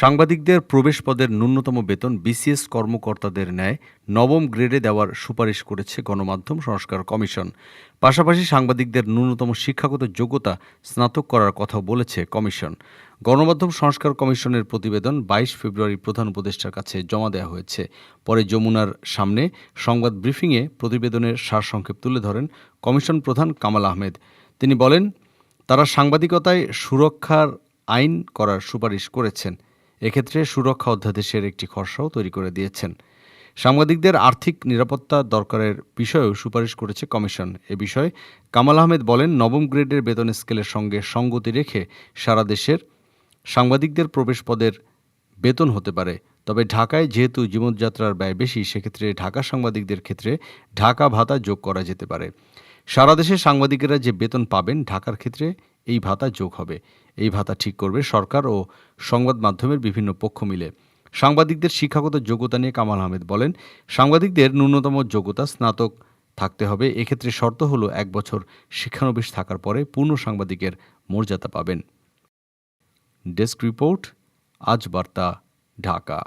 সাংবাদিকদের প্রবেশ পদের ন্যূনতম বেতন বিসিএস কর্মকর্তাদের ন্যায় নবম গ্রেডে দেওয়ার সুপারিশ করেছে গণমাধ্যম সংস্কার কমিশন। পাশাপাশি সাংবাদিকদের ন্যূনতম শিক্ষাগত যোগ্যতা স্নাতক করার কথাও বলেছে কমিশন। গণমাধ্যম সংস্কার কমিশনের প্রতিবেদন বাইশ ফেব্রুয়ারি প্রধান উপদেষ্টার কাছে জমা দেওয়া হয়েছে। পরে যমুনার সামনে সংবাদ ব্রিফিংয়ে প্রতিবেদনের সারসংক্ষেপ তুলে ধরেন কমিশন প্রধান কামাল আহমেদ। তিনি বলেন, তারা সাংবাদিকতায় সুরক্ষার আইন করার সুপারিশ করেছেন। এক্ষেত্রে সুরক্ষা অধ্যাদেশের একটি খসড়াও তৈরি করে দিয়েছেন। সাংবাদিকদের আর্থিক নিরাপত্তা দরকারের বিষয়েও সুপারিশ করেছে কমিশন। এ বিষয়ে কামাল আহমেদ বলেন, নবম গ্রেডের বেতন স্কেলের সঙ্গে সঙ্গতি রেখে সারা দেশের সাংবাদিকদের প্রবেশ পদের বেতন হতে পারে। তবে ঢাকায় যেহেতু জীবনযাত্রার ব্যয় বেশি, সেক্ষেত্রে ঢাকা সাংবাদিকদের ক্ষেত্রে ঢাকা ভাতা যোগ করা যেতে পারে। সারা দেশে সাংবাদিকেরা যে বেতন পাবেন, ঢাকার ক্ষেত্রে এই ভাতা যোগ হবে। এই ভাতা ঠিক করবে সরকার ও সংবাদ মাধ্যমের বিভিন্ন পক্ষ মিলে। সাংবাদিকদের শিক্ষাগত যোগ্যতা নিয়ে কামাল আহমেদ বলেন, সাংবাদিকদের ন্যূনতম যোগ্যতা স্নাতক থাকতে হবে। এক্ষেত্রে শর্ত হলো এক বছর শিক্ষানবিশ থাকার পরে পূর্ণ সাংবাদিকের মর্যাদা পাবেন। ডেস্ক রিপোর্ট, আজ বার্তা, ঢাকা।